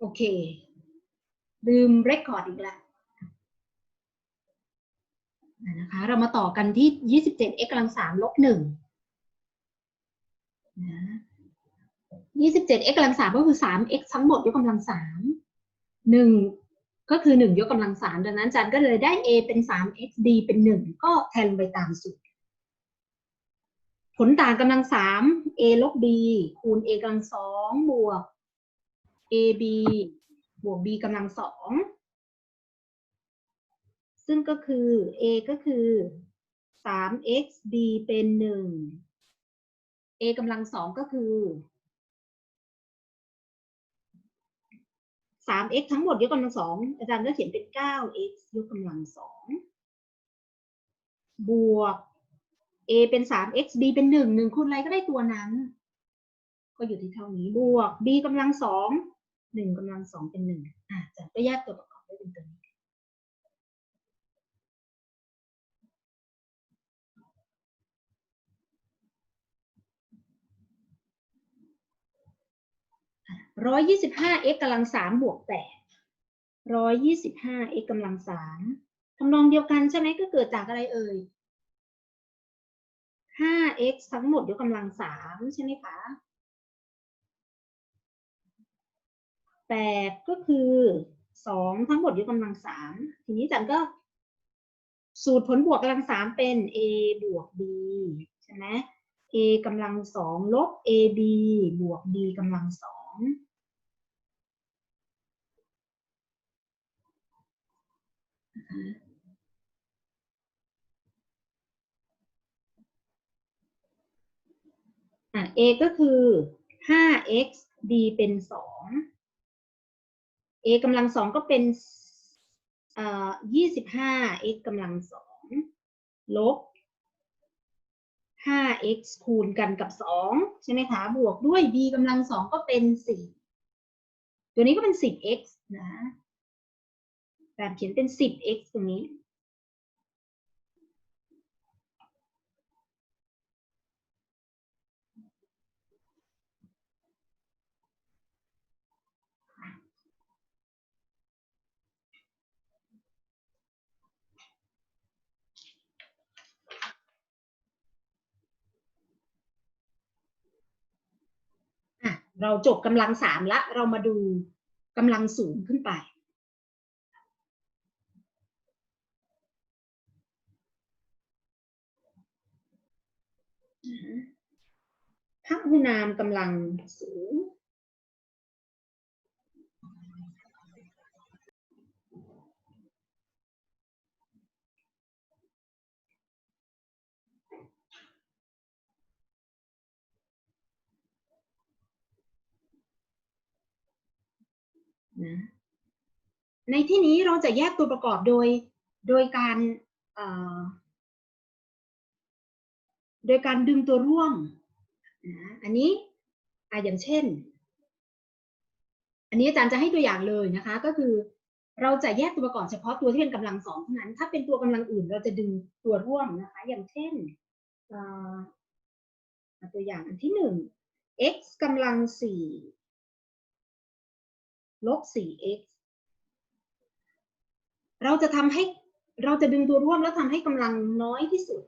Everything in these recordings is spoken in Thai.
โอเค ลืมเรคคอร์ดอีกแล้วนะคะ เรามาต่อกันที่ 27 x กำลังสามลบหนึ่งนะ27 x กำลังสามก็คือ 3 x ทั้งหมดยกกำลังสามหนึ่งก็คือ 1 ยกกำลังสามดังนั้นจันก็เลยได้ a เป็น 3 x b เป็น 1 ก็แทนลงไปตามสูตร ผลต่างกำลังสาม a ลบ b คูณ a กำลังสองบวก ab บวก b กำลังสอง ซึ่งก็คือ a ก็คือ 3x b เป็น 1 a กำลังสองก็คือ 3x ทั้งหมดยกกำลังสองอาจารย์ก็เขียนเป็น 9x ยกกำลังสองบวก a เป็น 3x b เป็น 1 1คูณอะไรก็ได้ตัวนั้น ก็อยู่ที่เท่านี้บวก b กำลังสอง หนึ่งกำลังสองเป็นหนึ่งอ่าจะก็แยกตัวประกอบได้เป็นตัวนี้ร้อยยี่สิบห้า x กำลังสามบวกแปดร้อยยี่สิบห้า x กำลังสามทำนองเดียวกันใช่ไหมก็เกิดจากอะไรเอ่ยห้า x ทั้งหมดยกกำลังสามใช่ไหมคะ แปดก็คือสองทั้งหมดยกกำลังสามทีนี้จันก็ สูตรผลบวกกำลังสามเป็น a บวก b ใช่ไหม a กำลังสองลบ ab บวก b กำลังสองอะ a ก็คือ 5x b เป็นสอง a กำลังสองก็เป็นเอ่อ25 x กำลังสองลบ 5x คูณกันกับ2ใช่ไหมคะ บวกด้วย b กำลังสองก็เป็น4ตัวนี้ก็เป็น 10x นะแบบเขียนเป็น 10x ตรงนี้ อะ เราจบกำลังสามละ เรามาดูกำลังสูงขึ้นไปพหุนามกำลังสูง นะในที่นี้เราจะแยกตัวประกอบโดยโดยการโดยการดึงตัวร่วมนะอันนี้ออย่างเช่น อันนี้อาจารย์จะให้ตัวอย่างเลยนะคะ ก็คือเราจะแยกตัวประกอบเฉพาะตัวที่เป็นกำลังสองเท่านั้น ถ้าเป็นตัวกำลังอื่น เราจะดึงตัวร่วมนะคะ อย่างเช่นตัวอย่างอันที่หนึ่ง x กำลังสี่ ลบ 4x เราจะทำให้เราจะดึงตัวร่วมแล้วทำให้กำลังน้อยที่สุด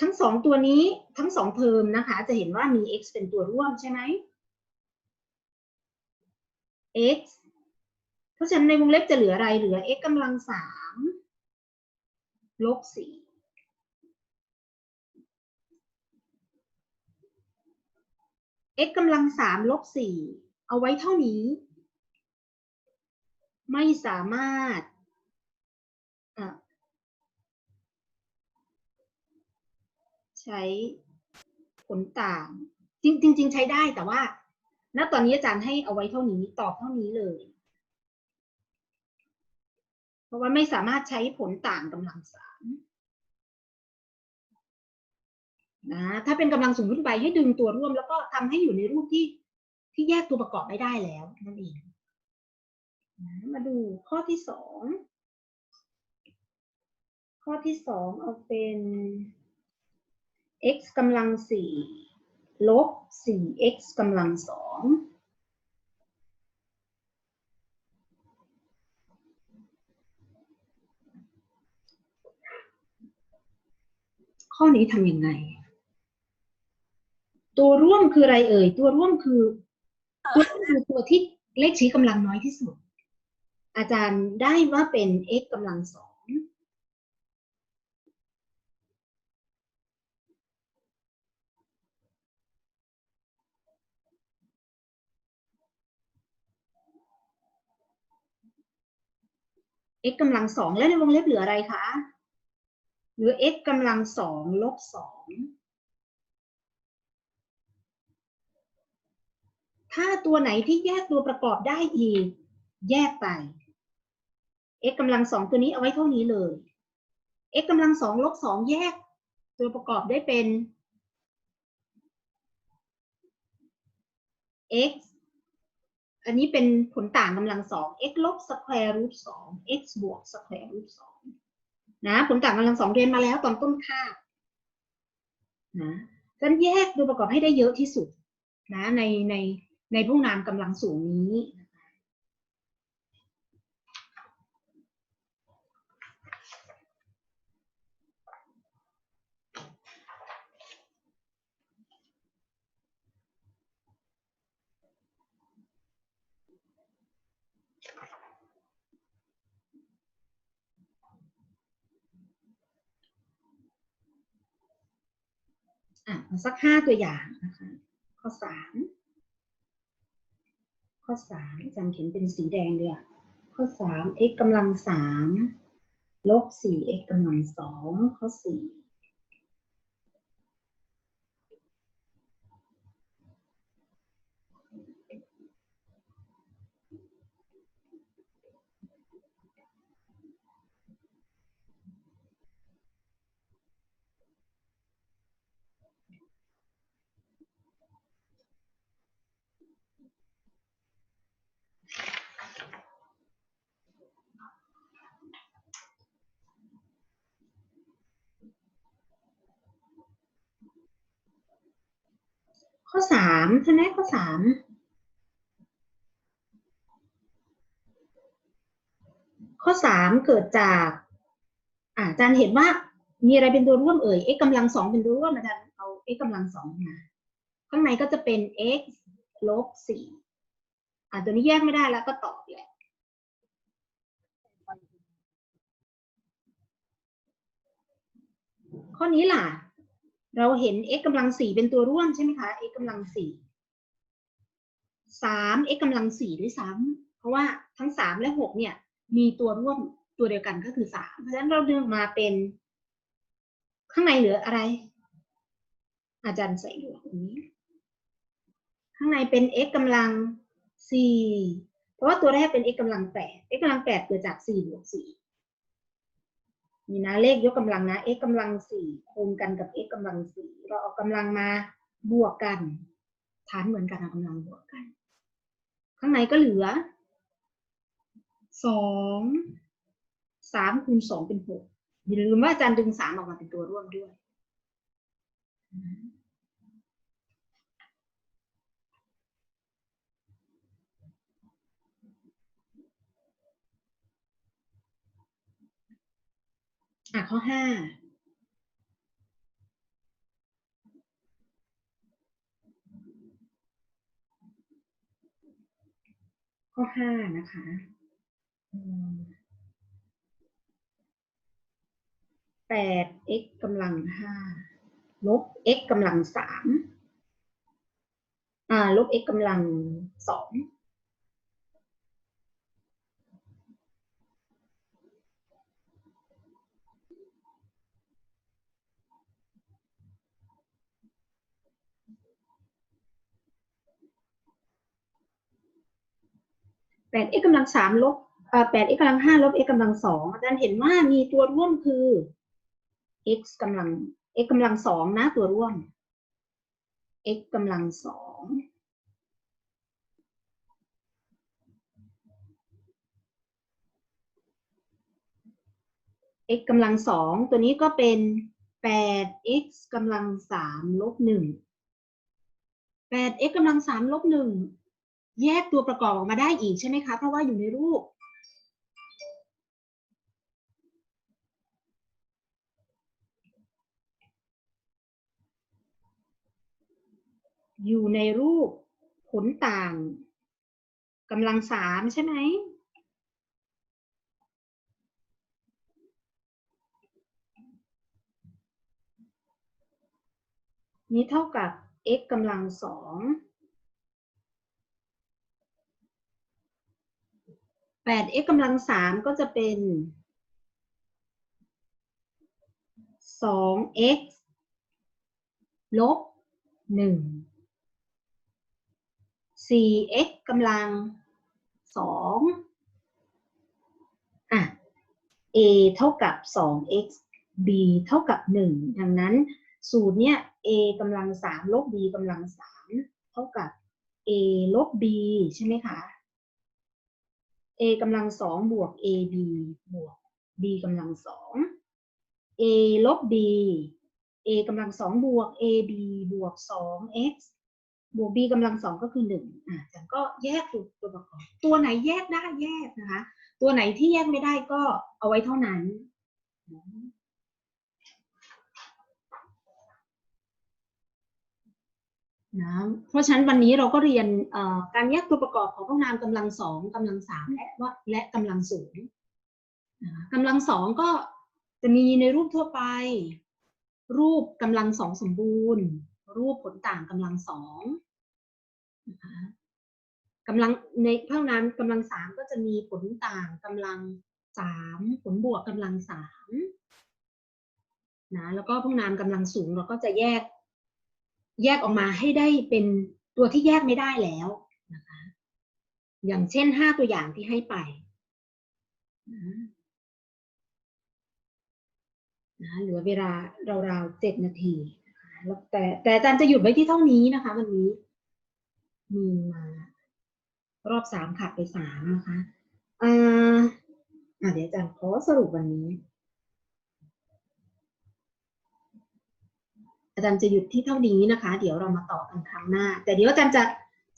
ทั้งสองตัวนี้ทั้งสองเทอมนะคะ จะเห็นว่ามี x เป็นตัวร่วมใช่ไหม x เพราะฉะนั้นในวงเล็บจะเหลืออะไรเหลือ x กำลังสามลบสี่ x กำลังสามลบสี่เอาไว้เท่านี้ ไม่สามารถใช้ผลต่าง จริงจริงใช้ได้แต่ว่า ณตอนนี้อาจารย์ให้เอาไว้เท่านี้ตอบเท่านี้เลย เพราะว่าไม่สามารถใช้ผลต่างกำลังสาม นะถ้าเป็นกำลังสูงขึ้นไปให้ดึงตัวร่วม แล้วก็ทำให้อยู่ในรูปที่ที่แยกตัวประกอบไม่ได้แล้วนั่นเองนะมาดูข้อที่สองข้อที่สองเอาเป็น x กำลังสี่ลบ 4x กำลังสองข้อนี้ทำยังไง ตัวร่วมคืออะไรเอ่ย ตัวร่วมคือตัวร่วมคือตัวที่เลขชี้กำลังน้อยที่สุด อาจารย์ได้ว่าเป็น x กำลังสอง x กำลังสองแล้วในวงเล็บเหลืออะไรคะ เหลือ x กำลังสองลบสอง ถ้าตัวไหนที่แยกตัวประกอบได้อีก แยกไป x กำลังสองตัวนี้เอาไว้เท่านี้เลย x กำลังสองลบสองแยก ตัวประกอบได้เป็น x อันนี้เป็นผลต่างกำลังสอง x ลบสแควร์รูทสอง x บวกสแควร์รูทสองนะผลต่างกำลังสองเรียนมาแล้วตอนต้นคานะฉันแยกตัวประกอบให้ได้เยอะที่สุดนะในใน ในพวกนามกำลังสูงนี้อะสักห้าตัวอย่างนะคะข้อสาม ข้อสามอาจารย์เขียนเป็นสีแดงเลยอะข้อสาม x กำลังสามลบสี่ x กำลังสองข้อสี่ ข้อสามใช่ไหมข้อสามข้อสามเกิดจากอาอาจารย์เห็นว่ามีอะไรเป็นตัวร่วมเอ่ย x กำลังสองเป็นตัวร่วมอาจารย์เอา x กำลังสองมาข้างในก็จะเป็น x ลบสี่อ่าตัวนี้แยกไม่ได้แล้วก็ตอบแหละข้อนี้ล่ะ เราเห็น x กำลังสี่เป็นตัวร่วมใช่ไหมคะ x กำลังสี่สาม x กำลังสี่ด้วยซ้ำเพราะว่าทั้งสามและหกเนี่ย มีตัวร่วมตัวเดียวกันก็คือสามเพราะฉะนั้นเราดึงมาเป็น ข้างในเหลืออะไร อาจารย์ใส่ดูตรงนี้ ข้างในเป็น x กำลังสี่เพราะว่าตัวแรกเป็น x กำลังแปด x กำลังแปดเกิดจากสี่บวกสี่ นี่นะเลขยกกำลังนะ x กำลังสี่คูณกันกับ x กำลังสี่เราเอากำลังมาบวกกันฐานเหมือนกันเอากำลังบวกกัน ข้างในก็เหลือสองสามคูณสองเป็นหกอย่าลืมว่าอาจารย์ดึงสามออกมาเป็นตัวร่วมด้วย อะข้อห้าข้อห้านะคะแปด x กำลังห้าลบ x กำลังสามอ่าลบ x กำลังสอง แปด x กำลังสามลบอ่าแปด x กำลังห้าลบ x กำลังสองอาจารย์เห็นว่ามีตัวร่วมคือ x กำลัง x กำลังสองนะตัวร่วม x กำลังสอง x กำลังสองตัวนี้ก็เป็นแปด x กำลังสามลบหนึ่ง 8x กำลังสามลบหนึ่ง แยกตัวประกอบออกมาได้อีกใช่ไหมคะ เพราะว่าอยู่ในรูป อยู่ในรูปผลต่างกำลังสามใช่ไหมนี้เท่ากับ x กำลังสอง แปด x กำลังสามก็จะเป็นสอง x ลบหนึ่งสี่ x กำลังสองอะ a เท่ากับสอง x b เท่ากับหนึ่งดังนั้นสูตรเนี้ย a กำลังสามลบ b กำลังสามเท่ากับ a ลบ b ใช่ไหมคะ a กำลังสองบวก ab บวก b กำลังสอง a ลบ b a กำลังสองบวก ab บวกสอง x บวก b กำลังสองก็คือหนึ่งอะอาจารย์ก็แยกตัวตัวประกอบ ตัวไหนแยกได้แยกนะคะ ตัวไหนที่แยกไม่ได้ก็เอาไว้เท่านั้น นะเพราะฉะนั้นวันนี้เราก็เรียนการแยกตัวประกอบของพวกนามกำลังสองกำลังสามและว่าและกำลังศูนย์กำลังสองก็จะมีในรูปทั่วไป รูปกำลังสองสมบูรณ์ รูปผลต่างกำลังสองนะคะกำลังในพวกนามกำลังสามก็จะมีผลต่างกำลังสามผลบวกกำลังสามนะแล้วก็พวกนามกำลังสูงเราก็จะแยก แยกออกมาให้ได้เป็นตัวที่แยกไม่ได้แล้วนะคะอย่างเช่นห้าตัวอย่างที่ให้ไปนะเหลือเวลาราวๆเจ็ดนาทีนะคะแล้วแต่แต่อาจารย์จะหยุดไว้ที่เท่านี้นะคะ วันนี้ มีมารอบสามขาดไปสามนะคะอ่าเดี๋ยวอาจารย์ขอสรุปวันนี้ อาจารย์จะหยุดที่เท่านี้นะคะ เดี๋ยวเรามาต่อกันครั้งหน้า แต่เดี๋ยวอาจารย์จะ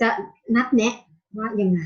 จะนัดแนะว่ายังไง